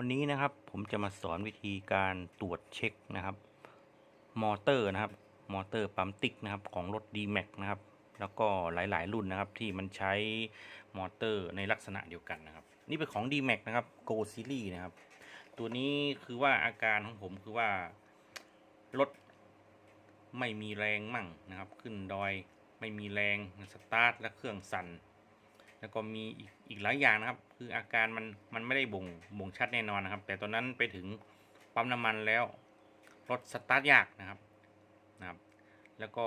วันนี้นะครับผมจะมาสอนวิธีการตรวจเช็คนะครับ มอเตอร์นะครับ มอเตอร์ปั๊มติ๊กนะครับของรถ d m a x นะครับ แล้วก็หลายๆ รุ่นนะครับที่มันใช้มอเตอร์ในลักษณะเดียวกันนะครับ นี่เป็นของ d m a x นะครับ Go Series นะครับ ตัวนี้คือว่าอาการของผมคือว่ารถไม่มีแรงมั่งนะครับ ขึ้นดอยไม่มีแรงสตาร์ทและเครื่องสั่น แล้วก็มีอีกอีกหลายอย่างนะครับ คืออาการมันมันไม่ได้บ่งบ่งชัดแน่นอนนะครับ แต่ตอนนั้นไปถึงปั๊มน้ำมันแล้วรถสตาร์ทยากนะครับนะครับแล้วก็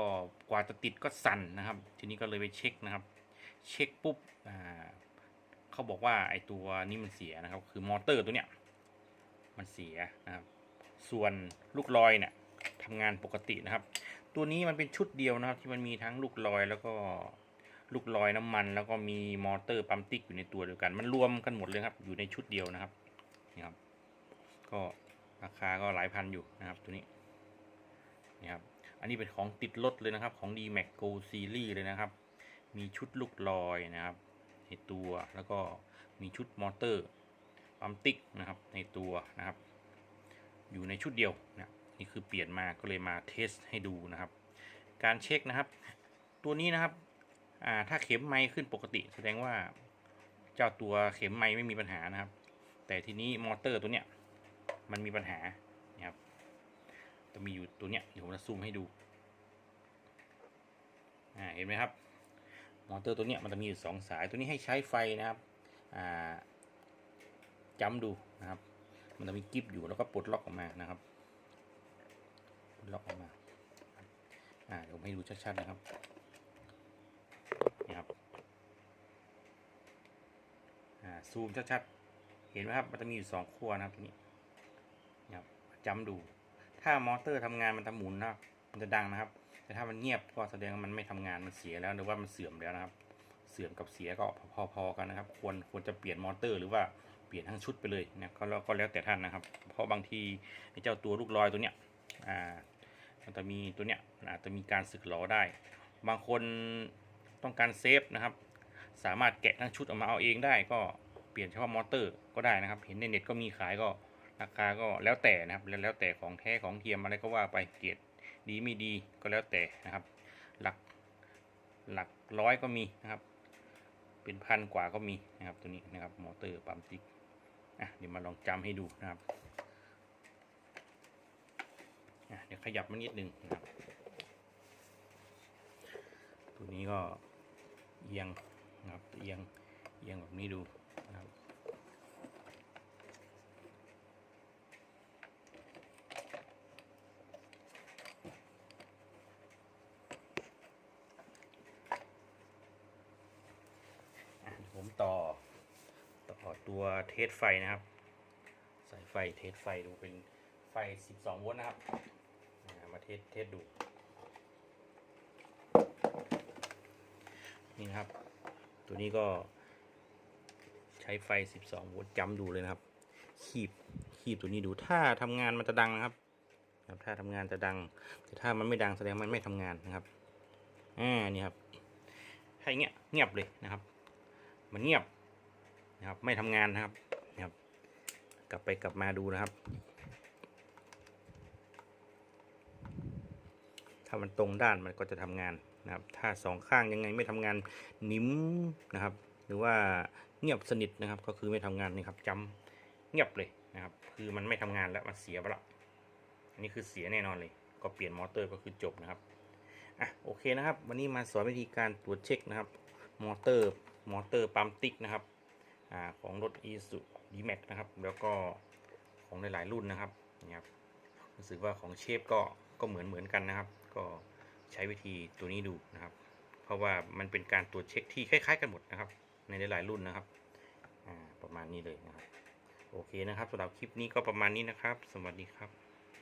กว่าจะติดก็สั่นนะครับ ทีนี้ก็เลยไปเช็คนะครับ เช็คปุ๊บอ่าเขาบอกว่าไอตัวนี้มันเสียนะครับ คือมอเตอร์ตัวเนี้ยมันเสียนะครับ ส่วนลูกลอยเนี่ยทำงานปกตินะครับ ตัวนี้มันเป็นชุดเดียวนะครับ ที่มันมีทั้งลูกลอยแล้วก็ ลูกลอยน้ำมัน แล้วก็มีมอเตอร์ปั๊มติ๊กอยู่ในตัวเดียวกัน มันรวมกันหมดเลยครับ อยู่ในชุดเดียวนะครับนี่ครับ ก็ราคาก็หลายพันอยู่นะครับ ตัวนี้นี่ครับอันนี้เป็นของติดรถเลยนะครับของ d m a x Go Series เลยนะครับ มีชุดลูกลอยนะครับ ในตัวแล้วก็มีชุดมอเตอร์ปั๊มติ๊กนะครับ ในตัวนะครับ อยู่ในชุดเดียวนะนี่คือเปลี่ยนมาก็เลยมาเทสให้ดูนะครับ การเช็คนะครับ ตัวนี้นะครับ อ่าถ้าเข็มไม้ขึ้นปกติ แสดงว่าเจ้าตัวเข็มไม้ไม่มีปัญหานะครับ แต่ทีนี้มอเตอร์ตัวเนี้ยมันมีปัญหานะครับจะมีอยู่ตัวเนี้ยเดี๋ยวผมจะซูมให้ดูอ่าเห็นไหมครับมอเตอร์ตัวเนี้ยมันจะมีอยู่สองสายตัวนี้ให้ใช้ไฟนะครับอ่าจำดูนะครับ มันจะมีกิฟอยู่แล้วก็ปลดล็อกออกมานะครับปลดล็อกออกมาอ่าเดี๋ยวผมให้ดูชัดๆนะครับนี่ครับอ่า ซูมชัดๆ เห็นไหมครับ มันจะมีอยู่สองขั้วนะครับทีนี้ครับจำดู ถ้ามอเตอร์ทำงานมันจะหมุนนะครับ มันจะดังนะครับ แต่ถ้ามันเงียบก็แสดงว่ามันไม่ทำงาน มันเสียแล้ว หรือว่ามันเสื่อมแล้วนะครับ เสื่อมกับเสียก็พอๆกันนะครับ ควรควรจะเปลี่ยนมอเตอร์หรือว่าเปลี่ยนทั้งชุดไปเลยนะก็แล้วก็แล้วแต่ท่านนะครับ เพราะบางทีเจ้าตัวลูกลอยตัวเนี้ย อ่า มันจะมีตัวเนี้ยอาจจะมีการสึกหรอได้ บางคนต้องการเซฟนะครับ สามารถแกะทั้งชุดออกมาเอาเองได้ก็ เปลี่ยนเฉพาะมอเตอร์ก็ได้นะครับ เห็นในเน็ตก็มีขายก็ราคาก็แล้วแต่นะครับแล้วแล้วแต่ของแท้ของเทียมอะไรก็ว่าไปเกียรดดีไม่ดีก็แล้วแต่นะครับ หลักหลักร้อยก็มีนะครับ เป็นพันกว่าก็มีนะครับตัวนี้นะครับมอเตอร์ปั๊มติ๊กอะเดี๋ยวมาลองจำให้ดูนะครับอะเดี๋ยวขยับมานิดนึงนะครับ ตัวนี้ก็เอียงนะครับเอียงเอียงแบบนี้ดู นะครับผมต่อ ต่อตัวเทสไฟนะครับ สายไฟเทสไฟดูเป็นไฟ 12 โวลต์นะครับ มาเทสเทสดู นี่นะครับ ตัวนี้ก็ ใช้ไฟ 12 โวลต์จำดูเลยนะครับ คีบคีบตัวนี้ดูถ้าทำงานมันจะดังนะครับครับ ถ้าทำงานจะดัง แต่ถ้ามันไม่ดังแสดงมันไม่ทำงานนะครับอ่านี่ครับให้เงี้ยเงียบเลยนะครับ มันเงียบนะครับ ไม่ทำงานนะครับนะครับ กลับไปกลับมาดูนะครับ ถ้ามันตรงด้านมันก็จะทำงานนะครับ ถ้าสองข้างยังไงไม่ทำงานนิ้มนะครับ รือว่าเงียบสนิทนะครับ ก็คือไม่ทำงานนี่ครับจำเงียบเลยนะครับ คือมันไม่ทำงานแล้วมันเสียไปละอันนี้คือเสียแน่นอนเลย ก็เปลี่ยนมอเตอร์ก็คือจบนะครับอะโอเคนะครับ วันนี้มาสอนวิธีการตรวจเช็คนะครับ มอเตอร์มอเตอร์ปั๊มติ๊กนะครับอ่าของรถ i s u d m a x นะครับ แล้วก็ของหลายๆรุ่นนะครับนี่ครับรู้สึกว่าของเชฟก็ก็เหมือนเหมือนกันนะครับ ก็ใช้วิธีตัวนี้ดูนะครับ เพราะว่ามันเป็นการตรวจเช็คที่คล้าย ๆ กันหมดนะครับ ในหลายๆรุ่นนะครับอ่าประมาณนี้เลยนะครับ โอเคนะครับสำหรับคลิปนี้ก็ประมาณนี้นะครับ สวัสดีครับ